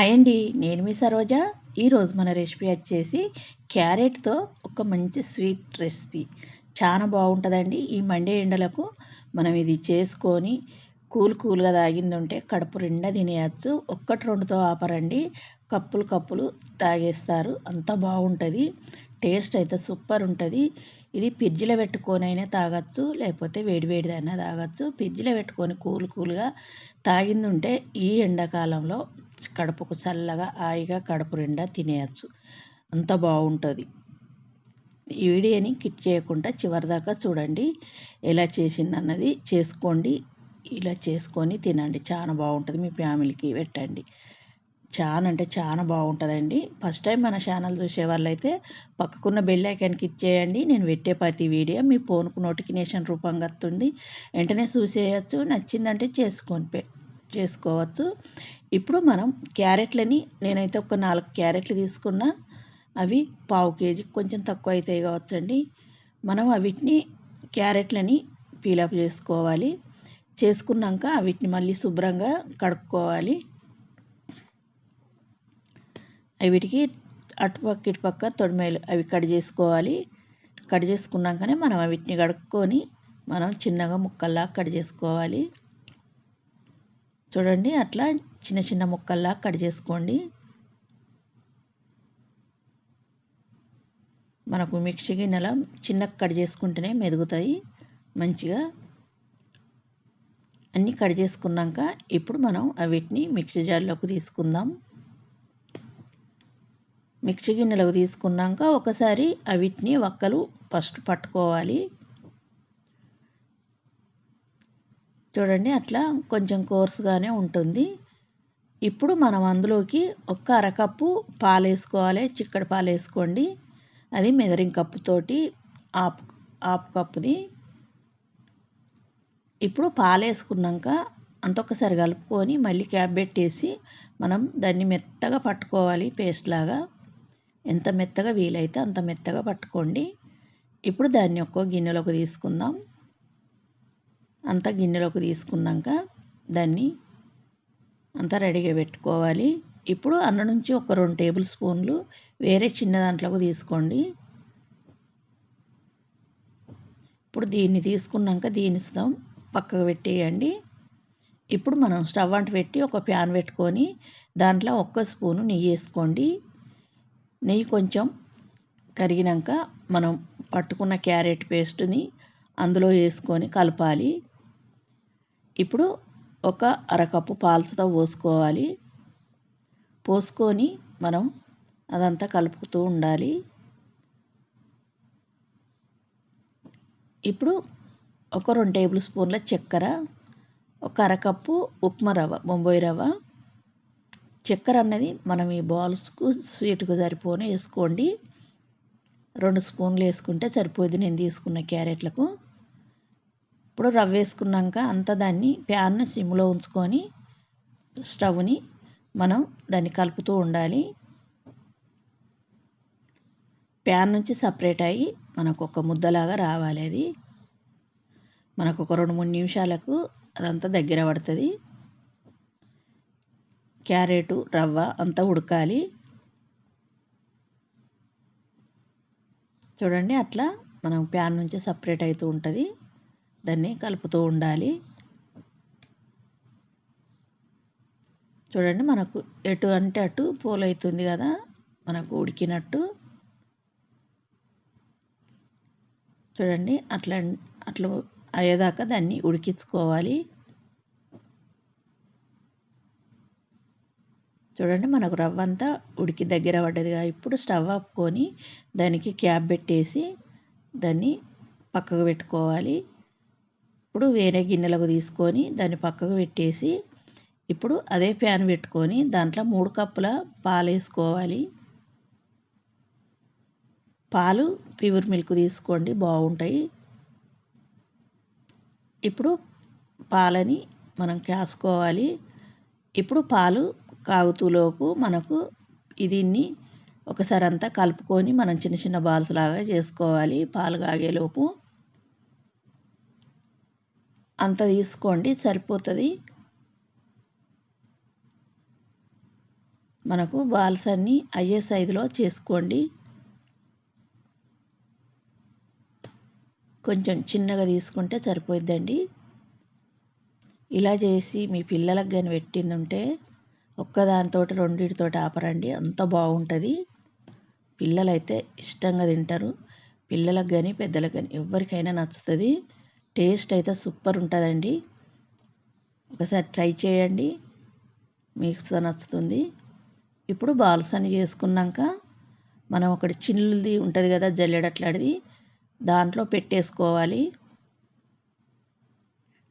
Hi అండి నేను మీ సరోజ. ఈరోజు మన రెసిపీ వచ్చేసి క్యారెట్తో ఒక మంచి స్వీట్ రెసిపీ. చాలా బాగుంటుందండి. ఈ మండే ఎండలకు మనం ఇది చేసుకొని కూల్ కూల్గా తాగింది ఉంటే కడుపు నిండా తినేయచ్చు. ఒక్కటి రెండుతో ఆపరండి. కప్పులు కప్పులు తాగేస్తారు. అంత బాగుంటుంది. టేస్ట్ అయితే సూపర్ ఉంటుంది ఇది ఫ్రిడ్జ్లో పెట్టుకొని అయినా తాగొచ్చు లేకపోతే వేడివేడిదైనా తాగొచ్చు. ఫ్రిడ్జ్లో పెట్టుకొని కూల్ కూల్గా తాగింది ఉంటే ఈ ఎండాకాలంలో కడుపుకు చల్లగా హాయిగా కడుపు నిండా తినేయచ్చు. అంత బాగుంటుంది ఈ వీడియోని కిట్ చేయకుండా చివరిదాకా చూడండి. ఎలా చేసింది అన్నది చేసుకోండి. ఇలా చేసుకొని తినండి. చాలా బాగుంటుంది మీ ఫ్యామిలీకి పెట్టండి. చాలా అంటే చాలా బాగుంటుందండి ఫస్ట్ టైం మన ఛానల్ చూసే వాళ్ళైతే పక్కకున్న బెల్ ఐకాన్ క్లిక్ చేయండి. నేను పెట్టే ప్రతి వీడియో మీ ఫోన్కు నోటిఫికేషన్ రూపంగా వస్తుంది. వెంటనే చూసేయచ్చు. నచ్చిందంటే చేసుకొని చేసుకోవచ్చు. ఇప్పుడు మనం క్యారెట్లని నేనైతే ఒక నాలుగు క్యారెట్లు తీసుకున్నా. అవి పావు కేజీ కొంచెం తక్కువ అవుతాయి కావచ్చండి. మనం అవిటిని క్యారెట్లని పీలప్ చేసుకోవాలి. చేసుకున్నాక అవిటిని మళ్ళీ శుభ్రంగా కడుక్కోవాలి. వీటికి అటుపక్క ఇటుపక్క తొడిమేలు అవి కట్ చేసుకోవాలి. కట్ చేసుకున్నాకనే మనం వీటిని కడుక్కొని మనం చిన్నగా ముక్కల్లా కట్ చేసుకోవాలి. చూడండి అట్లా చిన్న చిన్న ముక్కల్లా కట్ చేసుకోండి. మనకు మిక్సీ గిన్నెల చిన్నగా కట్ చేసుకుంటేనే మెదుగుతాయి మంచిగా. అన్నీ కట్ చేసుకున్నాక ఇప్పుడు మనం వీటిని మిక్సీ జార్లోకి తీసుకుందాం. మిక్సీ గిన్నెలకు తీసుకున్నాక ఒకసారి వీటిని ఒక్కలు ఫస్ట్ పట్టుకోవాలి. చూడండి అట్లా కొంచెం కోర్సుగానే ఉంటుంది. ఇప్పుడు మనం అందులోకి ఒక్క అరకప్పు పాలు వేసుకోవాలి చిక్కడి పాలు వేసుకోండి అది మెదరింగ్ కప్పుతోటి ఆపు ఆపు కప్పుది. ఇప్పుడు పాలు వేసుకున్నాక అంతొకసారి కలుపుకొని మళ్ళీ క్యాప్ పెట్టేసి మనం దాన్ని మెత్తగా పట్టుకోవాలి పేస్ట్ లాగా. ఎంత మెత్తగా వీలైతే అంత మెత్తగా పట్టుకోండి. ఇప్పుడు దాన్ని ఒక్కో గిన్నెలోకి తీసుకుందాం. అంతా గిన్నెలోకి తీసుకున్నాక దాన్ని అంతా రెడీగా పెట్టుకోవాలి. ఇప్పుడు అన్న నుంచి ఒక రెండు టేబుల్ స్పూన్లు వేరే చిన్న దాంట్లోకి తీసుకోండి. ఇప్పుడు దీన్ని తీసుకున్నాక దీని పక్కకు పెట్టేయండి. ఇప్పుడు మనం స్టవ్ అంట పెట్టి ఒక ప్యాన్ పెట్టుకొని దాంట్లో ఒక్క స్పూను నెయ్యి వేసుకోండి. నెయ్యి కొంచెం కరిగినాక మనం పట్టుకున్న క్యారెట్ పేస్ట్ని అందులో వేసుకొని కలపాలి. ఇప్పుడు ఒక అరకప్పు పాలసతో పోసుకోవాలి. పోసుకొని మనం అదంతా కలుపుతూ ఉండాలి. ఇప్పుడు ఒక రెండు టేబుల్ స్పూన్ల చక్కెర ఒక అరకప్పు ఉప్మా రవ్వ బొంబాయి రవ్వ. చక్కెర అన్నది మనం ఈ బాల్స్కు స్వీట్కు సరిపోని వేసుకోండి. రెండు స్పూన్లు వేసుకుంటే సరిపోయింది. నేను తీసుకున్న క్యారెట్లకు ఇప్పుడు రవ్వ వేసుకున్నాక అంతా దాన్ని ప్యాన్ సిమ్లో ఉంచుకొని స్టవ్ని మనం దాన్ని కలుపుతూ ఉండాలి. ప్యాన్ నుంచి సపరేట్ అయ్యి మనకు ఒక ముద్దలాగా రావాలి అది. మనకు ఒక రెండు మూడు నిమిషాలకు అదంతా దగ్గర పడుతుంది. క్యారెటు రవ్వ అంతా ఉడకాలి. చూడండి అట్లా మనం ప్యాన్ నుంచి సపరేట్ అవుతూ ఉంటుంది. దాన్ని కలుపుతూ ఉండాలి. చూడండి మనకు ఎటు అంటే అటు పూలవుతుంది కదా మనకు ఉడికినట్టు. చూడండి అట్లా అట్లా అయ్యేదాకా దాన్ని ఉడికించుకోవాలి. చూడండి మనకు రవ్వ అంతా ఉడికి దగ్గర పడ్డదిగా ఇప్పుడు స్టవ్ ఆపుకొని దానికి క్యాప్ పెట్టేసి దాన్ని పక్కకు పెట్టుకోవాలి. ఇప్పుడు వేరే గిన్నెలకు తీసుకొని దాన్ని పక్కకు పెట్టేసి ఇప్పుడు అదే ప్యాన్ పెట్టుకొని దాంట్లో మూడు కప్పుల పాలు వేసుకోవాలి. పాలు ప్యూర్ మిల్క్ తీసుకోండి బాగుంటాయి. ఇప్పుడు పాలని మనం కాసుకోవాలి. ఇప్పుడు పాలు కాగుతూలోపు మనకు దీన్ని ఒకసారి అంతా కలుపుకొని మనం చిన్న చిన్న బాల్స్ లాగా చేసుకోవాలి. పాలు కాగేలోపు అంత తీసుకోండి సరిపోతుంది. మనకు బాల్స్ అన్నీ అయ్యే సైజులో చేసుకోండి. కొంచెం చిన్నగా తీసుకుంటే సరిపోద్దండి ఇలా చేసి మీ పిల్లలకు కానీ పెట్టింది ఉంటే ఒక్కదానితో రెండింటితో ఆపరండి. అంత బాగుంటుంది. పిల్లలైతే ఇష్టంగా తింటారు. పిల్లలకు కానీ పెద్దలకు కానీ ఎవరికైనా నచ్చుతుంది. టేస్ట్ అయితే సూపర్ ఉంటుందండి. ఒకసారి ట్రై చేయండి. మీకు నచ్చుతుంది. ఇప్పుడు బాల్స్ అని చేసుకున్నాక మనం ఒకటి చిల్లుది ఉంటుంది కదా జల్లెడట్లాడిది దాంట్లో పెట్టేసుకోవాలి.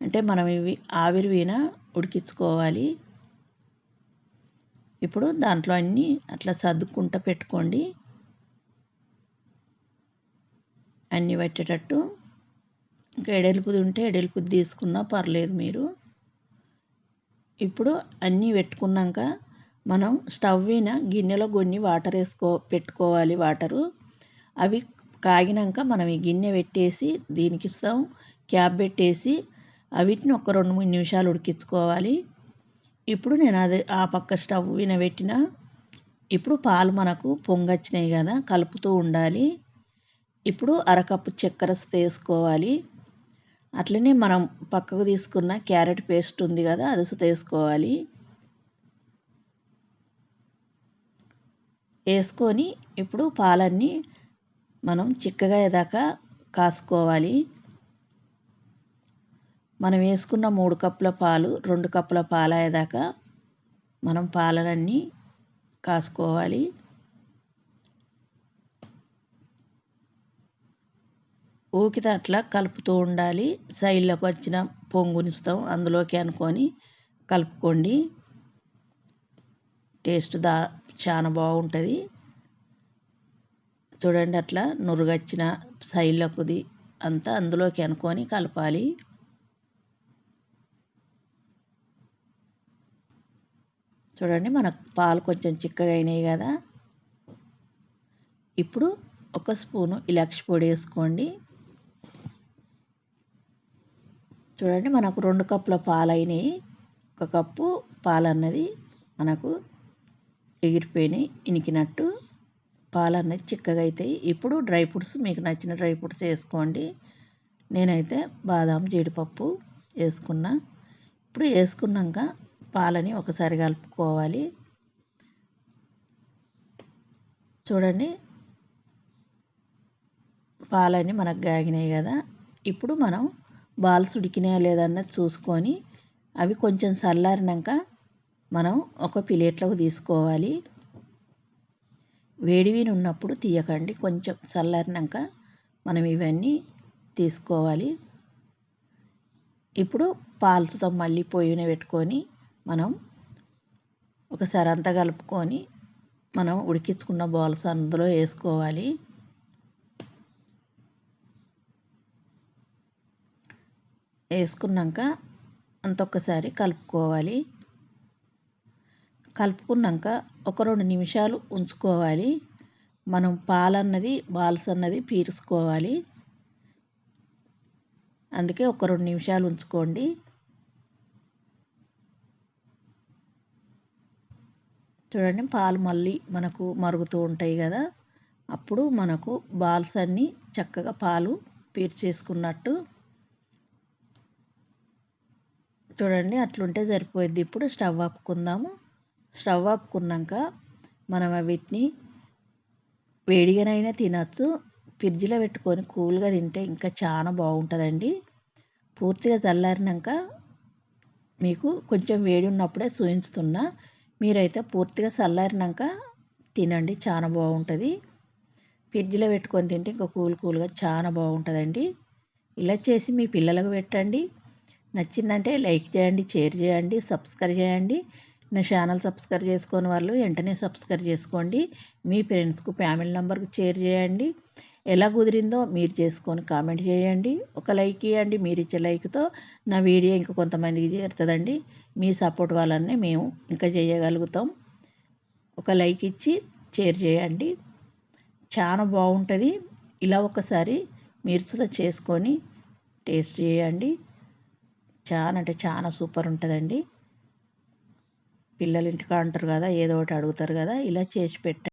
అంటే మనం ఇవి ఆవిరి వీణ ఉడికించుకోవాలి. ఇప్పుడు దాంట్లో అన్నీ అట్లా సర్దుకుంటూ పెట్టుకోండి. అన్నీ పెట్టేటట్టు ఇంకా ఎడెలుపుది ఉంటే ఎడెలుపుది తీసుకున్నా పర్లేదు మీరు. ఇప్పుడు అన్నీ పెట్టుకున్నాక మనం స్టవ్ మీద గిన్నెలో కొన్ని వాటర్ వేసుకో పెట్టుకోవాలి వాటరు. అవి కాగినాక మనం ఈ గిన్నె పెట్టేసి దీనికి ఇస్తాం క్యాప్ పెట్టేసి అవిటిని ఒక రెండు మూడు నిమిషాలు ఉడికించుకోవాలి. ఇప్పుడు నేను అది ఆ పక్క స్టవ్ మీద పెట్టిన ఇప్పుడు పాలు మనకు పొంగొచ్చినాయి కదా కలుపుతూ ఉండాలి. ఇప్పుడు అరకప్పు చక్కెర వేసుకోవాలి. అట్లనే మనం పక్కకు తీసుకున్న క్యారెట్ పేస్ట్ ఉంది కదా అది తీసుకోవాలి వేసుకొని ఇప్పుడు పాలన్నీ మనం చిక్కగా అయ్యేదాకా కాసుకోవాలి. మనం వేసుకున్న మూడు కప్పుల పాలు రెండు కప్పుల పాలు అయ్యేదాకా మనం పాలనన్నీ కాసుకోవాలి. ఊకితే అట్లా కలుపుతూ ఉండాలి. సైడ్లోకి వచ్చిన పొంగునిస్తాం. అందులోకి అనుకొని కలుపుకోండి. టేస్ట్ దా చాలా బాగుంటుంది. చూడండి అట్లా నురుగచ్చిన సైడ్లోకిది అంతా అందులోకి అనుకొని కలపాలి. చూడండి మనకు పాలు కొంచెం చిక్కగా అయినాయి కదా. ఇప్పుడు ఒక స్పూను ఇలాక్షి పొడి వేసుకోండి. చూడండి మనకు రెండు కప్పుల పాలు అయినాయి ఒక కప్పు పాలు అన్నది మనకు ఎగిరిపోయినాయి ఇనికినట్టు. పాలు అన్నది చిక్కగా అవుతాయి ఇప్పుడు డ్రై ఫ్రూట్స్ మీకు నచ్చిన డ్రై ఫ్రూట్స్ వేసుకోండి. నేనైతే బాదాం జీడిపప్పు వేసుకున్నా. ఇప్పుడు వేసుకున్నాక పాలని ఒకసారి కలుపుకోవాలి. చూడండి పాలని మనకు గాగినాయి కదా. ఇప్పుడు మనం బాల్స్ ఉడికినాయా లేదన్నది చూసుకొని అవి కొంచెం చల్లారినాక మనం ఒక ప్లేట్లోకి తీసుకోవాలి. వేడివి ఉన్నప్పుడు తీయకండి. కొంచెం చల్లారినాక మనం ఇవన్నీ తీసుకోవాలి. ఇప్పుడు పాల్స్తో మళ్ళీ పొయ్యిన పెట్టుకొని మనం ఒకసారి అంతా కలుపుకొని మనం ఉడికించుకున్న బాల్స్ అందులో వేసుకోవాలి. వేసుకున్నాక అంత ఒక్కసారి కలుపుకోవాలి. కలుపుకున్నాక ఒక రెండు నిమిషాలు ఉంచుకోవాలి. మనం పాలన్నది బాల్స్ అన్నది పీల్చుకోవాలి అందుకే ఒక రెండు నిమిషాలు ఉంచుకోండి. చూడండి పాలు మళ్ళీ మనకు మరుగుతూ ఉంటాయి కదా. అప్పుడు మనకు బాల్స్ అన్నీ చక్కగా పాలు పీర్చేసుకున్నట్టు చూడండి అట్లుంటే సరిపోద్ది ఇప్పుడు స్టవ్ ఆపుకుందాము. స్టవ్ ఆపుకున్నాక మనం వీటిని వేడిగానైనా తినచ్చు. ఫ్రిడ్జ్లో పెట్టుకొని కూల్గా తింటే ఇంకా చాలా బాగుంటుందండి. పూర్తిగా చల్లారినాక మీకు కొంచెం వేడి ఉన్నప్పుడే చూపించుతున్నా మీరైతే పూర్తిగా చల్లారినాక తినండి చాలా బాగుంటుంది. ఫ్రిడ్జ్లో పెట్టుకొని తింటే ఇంకా కూల్ కూల్గా చాలా బాగుంటుందండి. ఇలా చేసి మీ పిల్లలకు పెట్టండి. నచ్చిందంటే లైక్ చేయండి షేర్ చేయండి సబ్స్క్రైబ్ చేయండి. నా ఛానల్ సబ్స్క్రైబ్ చేసుకుని వాళ్ళు వెంటనే సబ్స్క్రైబ్ చేసుకోండి. మీ ఫ్రెండ్స్కు ఫ్యామిలీ నెంబర్కు షేర్ చేయండి. ఎలా కుదిరిందో మీరు చేసుకొని కామెంట్ చేయండి. ఒక లైక్ ఇవ్వండి మీరు ఇచ్చే లైక్తో నా వీడియో ఇంకా కొంతమందికి చేరుతుందండి. మీ సపోర్ట్ వల్లనే మేము ఇంకా చేయగలుగుతాం. ఒక లైక్ ఇచ్చి షేర్ చేయండి. చాలా బాగుంటుంది. ఇలా ఒకసారి మీరు చేసుకొని టేస్ట్ చేయండి. చాలా అంటే చాలా సూపర్ ఉంటుందండి. పిల్లలు ఇంటికా అంటారు కదా ఏదో ఒకటి అడుగుతారు కదా ఇలా చేసి పెట్టండి.